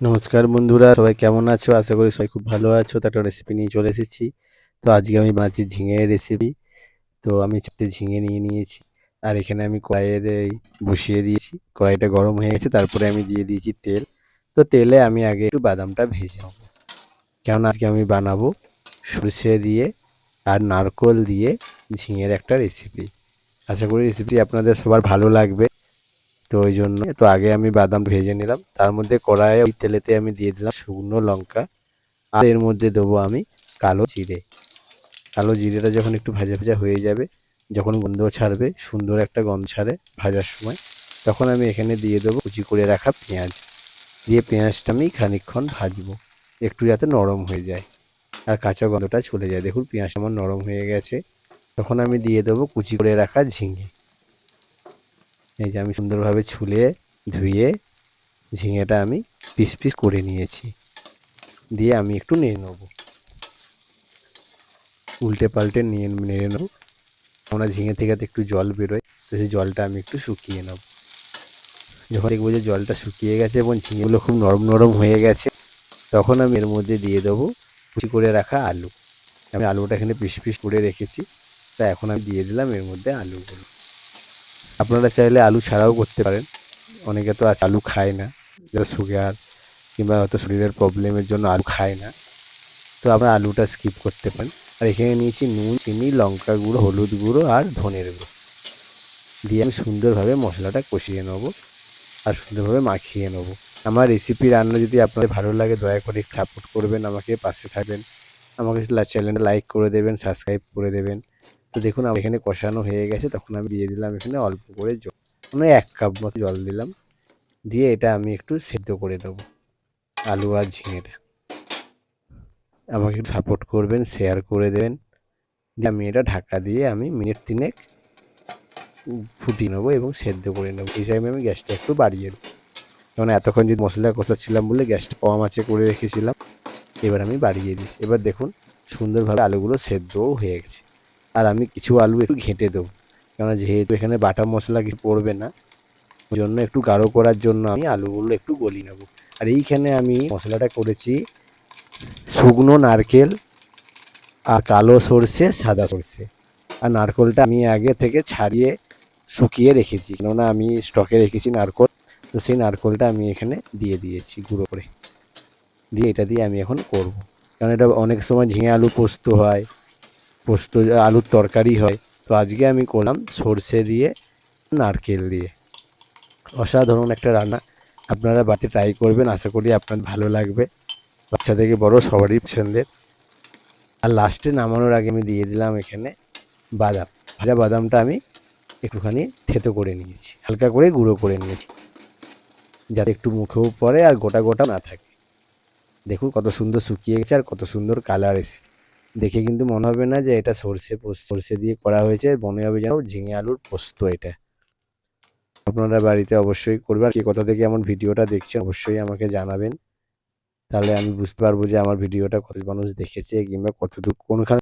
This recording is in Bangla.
নমস্কার বন্ধুরা, সবাই কেমন আছো? আশা করি সবাই খুব ভালো আছো। তো একটা রেসিপি নিয়ে চলে এসেছি। তো আজকে আমি বানাচ্ছি ঝিঙের রেসিপি তো আমি চারটে ঝিঙে নিয়ে নিয়েছি। আর এখানে আমি কড়াইয়ে বসিয়ে দিয়েছি। কড়াইটা গরম হয়ে গেছে, তারপরে আমি দিয়ে দিয়েছি তেল। তো তেলে আমি আগে একটু বাদামটা ভেজে নেব। কেননা আজকে আমি বানাবো সরষে দিয়ে আর নারকোল দিয়ে ঝিঙের একটা রেসিপি আশা করি রেসিপি আপনাদের সবার ভালো লাগবে। তো ওই জন্য তো আগে আমি বাদাম ভেজে নিলাম। তার মধ্যে কড়াইয়ে ওই তেলেতে আমি দিয়ে দিলাম শুকনো লঙ্কা। আর এর মধ্যে দেবো আমি কালো জিরে। কালো জিরেটা যখন একটু ভাজা ভাজা হয়ে যাবে, যখন গন্ধ ছাড়বে, সুন্দর একটা গন্ধ ছাড়ে ভাজার সময়, তখন আমি এখানে দিয়ে দেবো কুচি করে রাখা পেঁয়াজ। দিয়ে পেঁয়াজটা আমি খানিকক্ষণ ভাজবো, একটু যাতে নরম হয়ে যায় আর কাঁচা গন্ধটা চলে যায়। দেখুন পেঁয়াজ আমার নরম হয়ে গেছে। তখন আমি দিয়ে দেবো কুচি করে রাখা ঝিঙে। এই যে আমি সুন্দরভাবে ছুলে, ধুয়ে, ঝিঙেটা আমি পিস পিস করে নিয়েছি। দিয়ে আমি একটু নিয়ে নেব। উল্টে পাল্টে নিয়ে, নেড়ে নেব। আমরা ঝিঙে থেকে তো একটু জল বেরোয়, তো সেই জলটা আমি একটু শুকিয়ে নেব। যখন দেখব যে জলটা শুকিয়ে গেছে এবং ঝিঙেগুলো খুব নরম নরম হয়ে গেছে, তখন আমি এর মধ্যে দিয়ে দেবো কুচি করে রাখা আলু। আমি আলুটা এখানে পিস পিস করে রেখেছি, তা এখন আমি দিয়ে দিলাম এর মধ্যে আলুগুলো। আপনারা চাইলে আলু ছাড়াও করতে পারেন। অনেকে তো আলু খায় না, যারা সুগার কিংবা হয়তো শরীরের প্রবলেমের জন্য আলু খায় না। তো আপনারা আলুটা স্কিপ করতে পারেন আর এখানে নিয়েছি নুন, চিনি, লঙ্কা গুঁড়ো, হলুদ গুঁড়ো আর ধনের গুঁড়ো। দিয়ে আমি সুন্দরভাবে মশলাটা কষিয়ে নেব আর সুন্দরভাবে মাখিয়ে নেব। আমার রেসিপি রান্না যদি আপনাদের ভালো লাগে, দয়া করে সাপোর্ট করবেন, আমাকে পাশে থাকবেন। আমাকে চ্যানেলটা লাইক করে দেবেন সাবস্ক্রাইব করে দেবেন। তো দেখুন আমার এখানে কষানো হয়ে গেছে, তখন আমি দিয়ে দিলাম এখানে অল্প করে জল। মানে এক কাপ মতো জল দিলাম। দিয়ে এটা আমি একটু সেদ্ধ করে দেবো আলু আর ঝিঙেটা। আমাকে একটু সাপোর্ট করবেন শেয়ার করে দেবেন। দিয়ে আমি এটা ঢাকা দিয়ে আমি মিনিট তিনেক ফুটিয়ে নেব এবং সেদ্ধ করে নেব। এই টাইমে আমি গ্যাসটা একটু বাড়িয়ে দেবো কারণ এতক্ষণ যদি মশলা কষাচ্ছিলাম বলে গ্যাসটা কম আছে করে রেখেছিলাম। এবার আমি বাড়িয়ে দিচ্ছি। এবার দেখুন, সুন্দরভাবে আলুগুলো সেদ্ধও হয়ে গেছে। আর আমি কিছু আলু একটু ঘেঁটে দেবো। কেননা যেহেতু এখানে বাটা মশলা কিছু পড়বে না জন্য একটু গাঢ় করার জন্য আমি আলুগুলো একটু গলিয়ে নেব। আর এইখানে আমি মশলাটা করেছি শুকনো নারকেল আর কালো সর্ষে, সাদা সর্ষে। আর নারকেলটা আমি আগে থেকে ছাড়িয়ে শুকিয়ে রেখেছি, কেননা আমি স্টকে রেখেছি নারকেল। তো সেই নারকেলটা আমি এখানে দিয়ে দিয়েছি গুঁড়ো করে। দিয়ে এটা দিয়ে আমি এখন করব। কারণ এটা অনেক সময় ঝিঙে আলু পোস্ত হয় পোস্ত, আলুর তরকারি হয়। তো আজকে আমি করলাম সর্ষে দিয়ে, নারকেল দিয়ে। অসাধারণ একটা রান্না। আপনারা বাড়িতে ট্রাই করবেন, আশা করি আপনার ভালো লাগবে। বাচ্চা থেকে বড় সবারই পছন্দের। আর লাস্টে নামানোর আগে আমি দিয়ে দিলাম এখানে বাদাম। ভাজা বাদামটা আমি একটুখানি থেতো করে নিয়েছি। হালকা করে গুঁড়ো করে নিয়েছি। যাতে একটু মুখেও পড়ে আর গোটা গোটা না থাকে। দেখুন কত সুন্দর শুকিয়ে গেছে আর কত সুন্দর কালার এসেছে। দেখে কিন্তু মনে হবে না যে এটা সর্ষে সর্ষে দিয়ে করা হয়েছে। মনে হবে যেন ঝিঙে আলুর পোস্ত এটা। আপনারা বাড়িতে অবশ্যই করবেন। কি কথা কোথা থেকে আমার ভিডিওটা দেখছেন, অবশ্যই আমাকে জানাবেন। তাহলে আমি বুঝতে পারব যে আমার ভিডিওটা কত মানুষ দেখেছে কিংবা কতদূর, কোনখানে